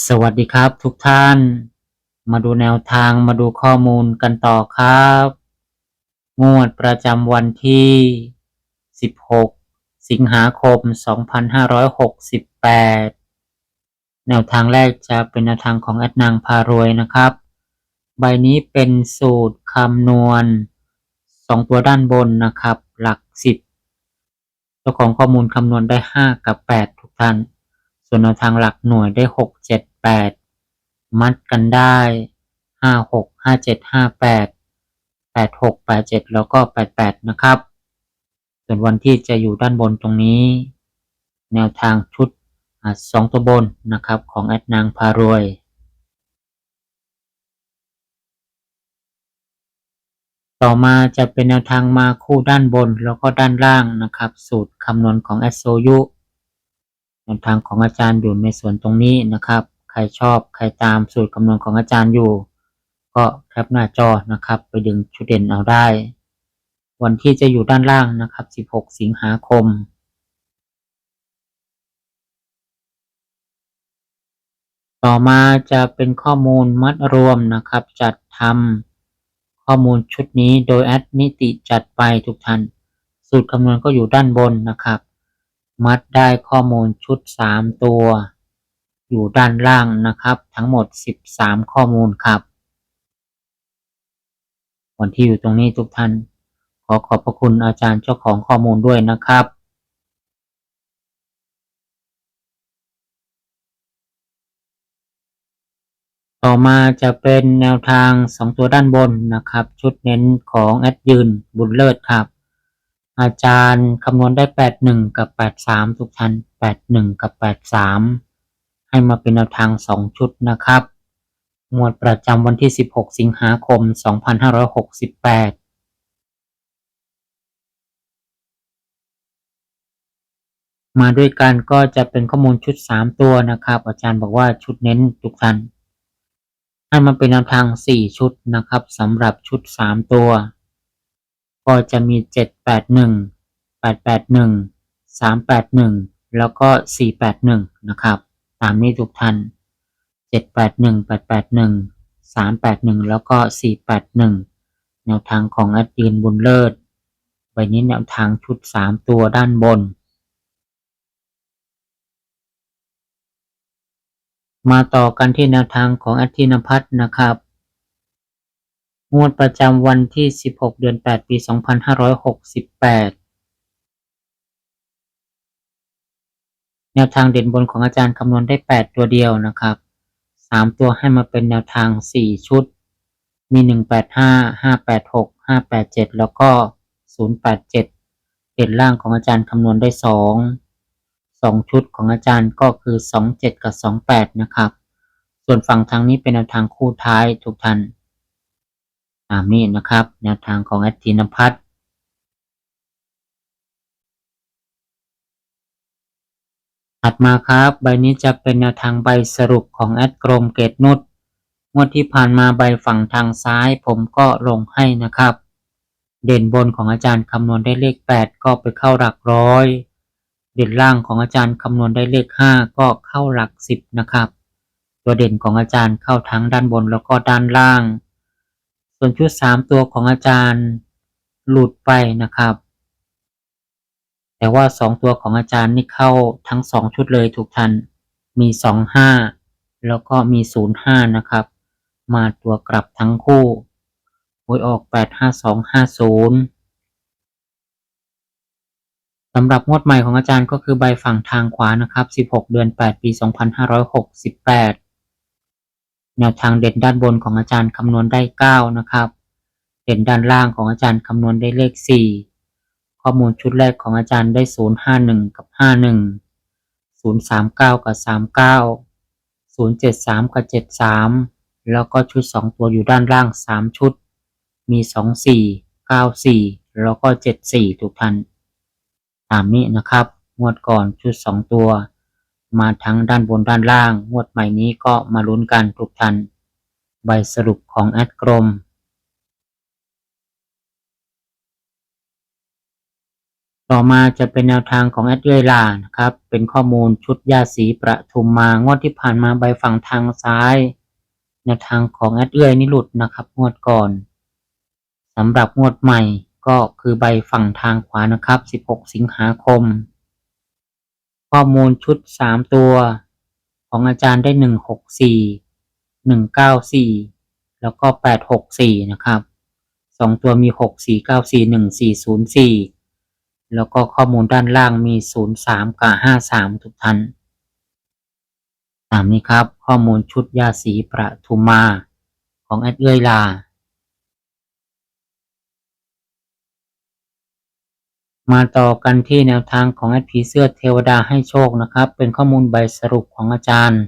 สวัสดีครับทุกท่าน มาดูแนวทางมาดูข้อมูลกันต่อครับ งวดประจำวันที่ 16 สิงหาคม 2568 แนวทางแรกจะเป็นแนวทางของแอดนางพารวยนะครับ ใบนี้เป็นสูตรคำนวณ 2 ตัวด้านบนนะครับ หลัก 10เจ้าของข้อมูลคำนวณได้ 5 กับ 8 ทุกท่าน ส่วนแนวทางหลักหน่วยได้6 7 8มัดกันได้5 6 5 7 5 8 8 6 8 7แล้วก็8 8นะครับ ส่วนวันที่จะอยู่ด้านบนตรงนี้ แนวทางชุดสองตัวบนนะครับของแอดนางพารวยต่อมาจะเป็นแนวทางมาคู่ด้านบนแล้วก็ด้านล่างนะครับ สูตรคำนวณของแอดโซยุ แนวทางของอาจารย์อยู่ในส่วนตรงนี้นะครับ ใครชอบใครตามสูตรคำนวณของอาจารย์อยู่ ก็แคปหน้าจอนะครับ ไปดึงชุดเด่นเอาได้ วันที่จะอยู่ด้านล่างนะครับ 16 สิงหาคมต่อมาจะเป็นข้อมูลมัดรวมนะครับ จัดทำข้อมูลชุดนี้โดยแอดนิติจัดไปทุกท่าน สูตรคำนวณก็อยู่ด้านบนนะครับ มัดได้ข้อมูลชุด 3 ตัว อยู่ด้านล่างนะครับ ทั้งหมด 13 ข้อมูลครับวันที่อยู่ตรงนี้ทุกท่าน ขอขอบพระคุณอาจารย์เจ้าของข้อมูลด้วยนะครับต่อมาจะเป็นแนวทาง 2 ตัวด้านบนนะครับ ชุดเน้นของแอดยืนบุญเลิศครับ อาจารย์คำนวณได้81กับ83ทุกท่าน81กับ83ให้มาเป็นแนวทาง2ชุดนะครับงวดประจำวันที่ 16 สิงหาคม 2568มาด้วยกันก็จะเป็นข้อมูลชุด 3 ตัวนะครับ อาจารย์บอกว่าชุดเน้นทุกท่านให้มันเป็นแนวทาง 4 ชุดนะครับสำหรับชุด 3 ตัว ก็จะมี 781 881 381 แล้วก็ 481 นะครับ ตามนี้ทุกท่าน 781 881 381 แล้วก็ 481 แนวทางของอดยีนบุญเลิศใบนี้แนวทางชุด 3 ตัวด้านบน มาต่อกันที่แนวทางของอดทินพัฒนนะครับ งวดประจำวันที่ 16 เดือน 8 ปี 2568 แนวทางเด่นบนของอาจารย์คำนวณได้ 8 ตัวเดียวนะครับ 3 ตัวให้มาเป็นแนวทาง 4 ชุด มี 185 586 587 แล้วก็ 087เด่นล่างของอาจารย์คำนวณได้ 2 2 ชุดของอาจารย์ก็คือ 27 กับ 28 นะครับ ส่วนฝั่งทางนี้เป็นแนวทางคู่ท้ายทุกท่าน ตามนี้นะครับ แนวทางของแอดทินพัฒน์ถัดมาครับ ใบนี้จะเป็นแนวทางใบสรุปของแอดกรมเกตนุชงวดที่ผ่านมาใบฝั่งทางซ้ายผมก็ลงให้นะครับ เด่นบนของอาจารย์คำนวณได้เลข 8 ก็ไปเข้าหลักร้อย เด่นล่างของอาจารย์คำนวณได้เลข 5 ก็เข้าหลัก 10 นะครับ ตัวเด่นของอาจารย์เข้าทั้งด้านบนแล้วก็ด้านล่าง ส่วนชุด 3 ตัวของอาจารย์หลุดไปนะครับ แต่ว่า 2 ตัวของอาจารย์นี่เข้าทั้ง 2 ชุดเลยทุกท่านมี 25 แล้วก็มี 05 นะครับ มาตัวกลับทั้งคู่หวยออก 85250สำหรับงวดใหม่ของอาจารย์ก็คือใบฝั่งทางขวานะครับ 16 เดือน 8 ปี 2568 แนวทางเด่นด้านบนของอาจารย์คำนวณได้ 9 นะครับ เด่นด้านล่างของอาจารย์คำนวณได้เลข 4 ข้อมูลชุดแรกของอาจารย์ได้ศูนย์ห้าหนึ่งกับห้าหนึ่งศูนย์สามเก้ากับสามเก้าศูนย์เจ็ดสามกับเจ็ดสามแล้วก็ชุดสองตัวอยู่ด้านล่างสามชุด มีสองสี่เก้าสี่แล้วก็เจ็ดสี่ทุกท่านตามนี้นะครับ งวดก่อนชุดสองตัว มาทั้งด้านบนด้านล่าง งวดใหม่นี้ก็มาลุ้นกันทุกท่านใบสรุปของแอดกรมต่อมาจะเป็นแนวทางของแอดเยลานะครับ เป็นข้อมูลชุดยาสีประทุมมางวดที่ผ่านมาใบฝั่งทางซ้าย แนวทางของแอดเอื้อยนี่หลุดนะครับ งวดก่อนสำหรับงวดใหม่ก็คือใบฝั่งทางขวานะครับ 16 สิงหาคม ข้อมูลชุด 3 ตัว ของอาจารย์ได้ 164 194 แล้วก็ 864 นะครับ 2 ตัวมี 6494 1404 แล้วก็ข้อมูลด้านล่างมี 03 กับ 53 ทุกท่านตามนี้ครับ ข้อมูลชุดยาสีประทุมมาของแอดเอื้อยลา มาต่อกันที่แนวทางของแอดผีเสื้อเทวดาให้โชคนะครับ เป็นข้อมูลใบสรุปของอาจารย์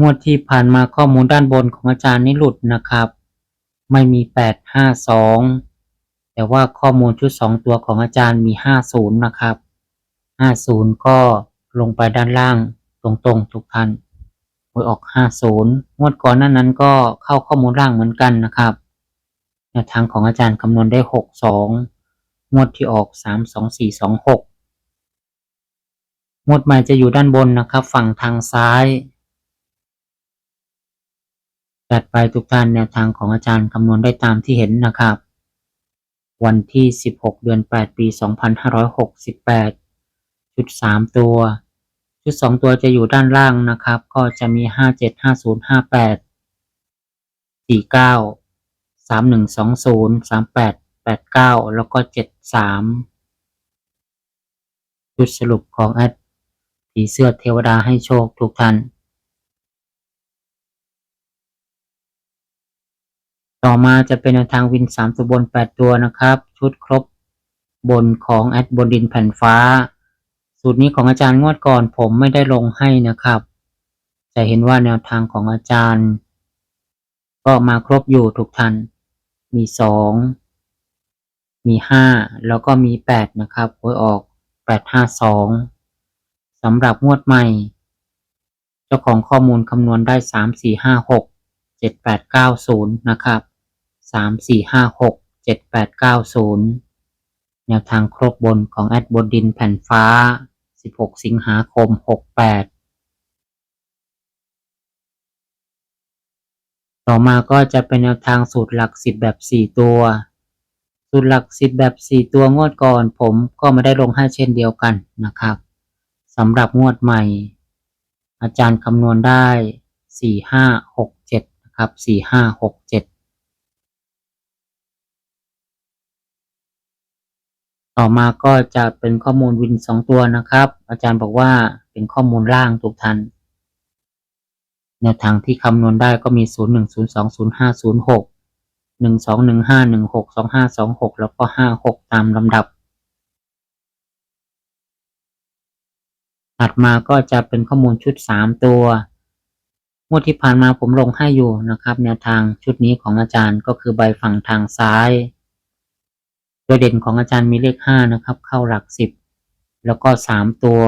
งวดที่ผ่านมาข้อมูลด้านบนของอาจารย์นี่หลุดนะครับ ไม่มี 852 แต่ว่าข้อมูลชุด 2 ตัวของอาจารย์มี 50 นะครับ 50 ก็ลงไปด้านล่างตรงๆ ทุกท่านหวยออก 50 งวดก่อนนั้นนั้นก็เข้าข้อมูลล่างเหมือนกันนะครับ แนวทางของอาจารย์คำนวณได้62งวดที่ออก32426งวดใหม่จะอยู่ด้านบนนะครับ ฝั่งทางซ้ายจัดไปทุกท่านแนวทางของอาจารย์คำนวณได้ตามที่เห็นนะครับ วันที่ 16 เดือน 8 ปี 2568 ชุด 3 ตัว ชุด 2 ตัวจะอยู่ด้านล่างนะครับ ก็จะมี 57 50 58 49 3120 38 89แปดแปดเก้าแล้วก็73ชุดสรุปของแอดผีเสื้อเทวดาให้โชคทุกท่าน ต่อมาจะเป็นแนวทางวินสามตัวบนแปดตัวนะครับ ชุดครบบนของแอดบนดินแผ่นฟ้า สูตรนี้ของอาจารย์งวดก่อนผมไม่ได้ลงให้นะครับ จะเห็นว่าแนวทางของอาจารย์ ก็มาครบอยู่ทุกท่าน มีสองมีห้าแล้วก็มีแปดนะครับหวยออกแปดห้าสองสำหรับงวดใหม่ เจ้าของข้อมูลคำนวณได้สามสี่ห้าหกเจ็ดแปดเก้าศูนย์นะครับสามสี่ห้าหกเจ็ดแปดเก้าศูนย์แนวทางครบบนของแอดบนดินแผ่นฟ้าสิบหกสิงหาคมหกแปด ต่อมาก็จะเป็นแนวทางสูตรหลักสิบแบบสี่ตัว สูตรหลักสิบแบบสี่ตัวงวดก่อน ผมก็ไม่ได้ลงให้เช่นเดียวกันนะครับสำหรับงวดใหม่ อาจารย์คำนวณได้สี่ห้าหกเจ็ดนะครับสี่ห้าหกเจ็ดต่อมาก็จะเป็นข้อมูลวินสองตัวนะครับ อาจารย์บอกว่าเป็นข้อมูลล่างทุกท่าน แนวทางที่คำนวณได้ก็มีศูนย์หนึ่งศูนย์สองศูนย์ห้าศูนย์หกหนึ่งสองหนึ่งห้าหนึ่งหกสองห้าสองหกแล้วก็ห้าหกตามลำดับ ถัดมาก็จะเป็นข้อมูลชุดสามตัวงวดที่ผ่านมาผมลงให้อยู่นะครับ แนวทางชุดนี้ของอาจารย์ก็คือใบฝั่งทางซ้ายตัวเด่นของอาจารย์มีเลขห้านะครับ เข้าหลักสิบแล้วก็สามตัว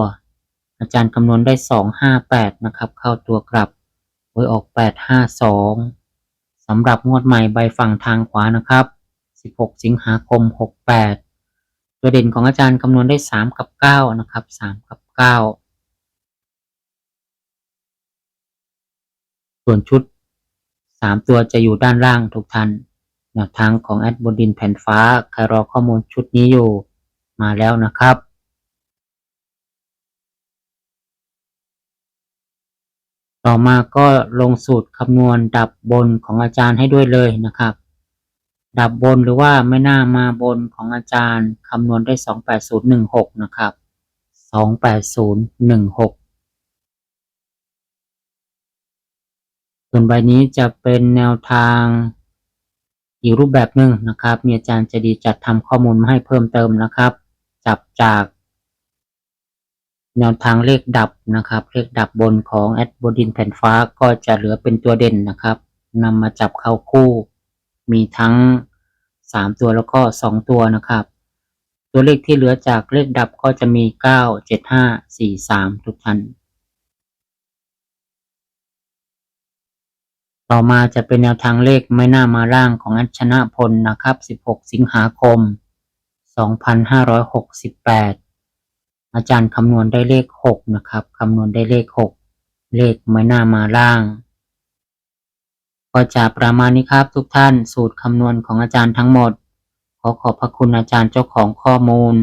อาจารย์คำนวณได้สองห้าแปดนะครับ เข้าตัวกลับ หวยออกแปดห้าสองสำหรับงวดใหม่ใบฝั่งทางขวานะครับสิบหกสิงหาคมหกแปดตัวเด่นของอาจารย์คำนวณได้สามกับเก้านะครับสามกับเก้าส่วนชุดสามตัวจะอยู่ด้านล่างทุกท่านแนวทางของแอดบนดินแผ่นฟ้า ใครรอข้อมูลชุดนี้อยู่มาแล้วนะครับ ต่อมาก็ลงสูตรคำนวณดับบนของอาจารย์ให้ด้วยเลยนะครับ ดับบนหรือว่าไม่น่ามาบนของอาจารย์คำนวณได้ 28016 นะครับ 28016ส่วนใบนี้จะเป็นแนวทางอีกรูปแบบหนึ่งนะครับ มีอาจารย์จะดีจัดทำข้อมูลมาให้เพิ่มเติมนะครับ จับจาก แนวทางเลขดับนะครับ เลขดับบนของแอดบดินแผ่นฟ้าก็จะเหลือเป็นตัวเด่นนะครับนำมาจับเข้าคู่ มีทั้ง 3 ตัวแล้วก็ 2 ตัวนะครับ ตัวเลขที่เหลือจากเลขดับก็จะมี 9 7 5 4 3 ทุกท่านต่อมาจะเป็นแนวทางเลขไม่น่ามาร่างของอัชนะพลนะครับ 16 สิงหาคม 2568 อาจารย์คำนวณได้เลข6นะครับคำนวณได้เลข6เลขไม่น่ามาล่างก็จะประมาณนี้ครับทุกท่านสูตรคำนวณของอาจารย์ทั้งหมด ขอขอบพระคุณอาจารย์เจ้าของข้อมูล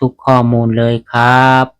ทุกๆข้อมูลเลยครับ